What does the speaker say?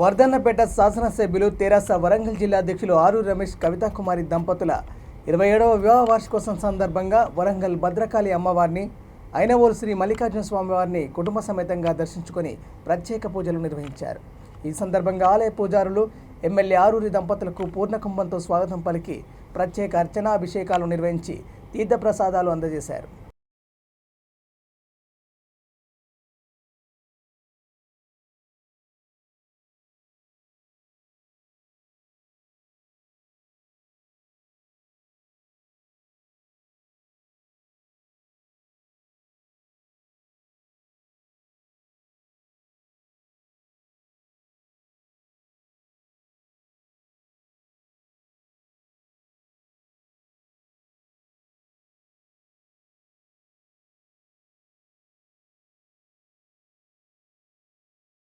వర్ధన్నపేట శాసనసభ్యులు తెరాస వరంగల్ జిల్లా అధ్యక్షులు ఆరు రమేష్ కవితాకుమారి దంపతుల ఇరవై ఏడవ వివాహ వార్షికోత్సవం సందర్భంగా వరంగల్ భద్రకాళి అమ్మవారిని అయినవోలు శ్రీ మల్లికార్జున స్వామి వారిని కుటుంబ సమేతంగా దర్శించుకొని ప్రత్యేక పూజలు నిర్వహించారు. ఈ సందర్భంగా ఆలయ పూజారులు ఎమ్మెల్యే ఆరూరి దంపతులకు పూర్ణకుంభంతో స్వాగతం పలికి ప్రత్యేక అర్చనాభిషేకాలు నిర్వహించి తీర్థప్రసాదాలు అందజేశారు.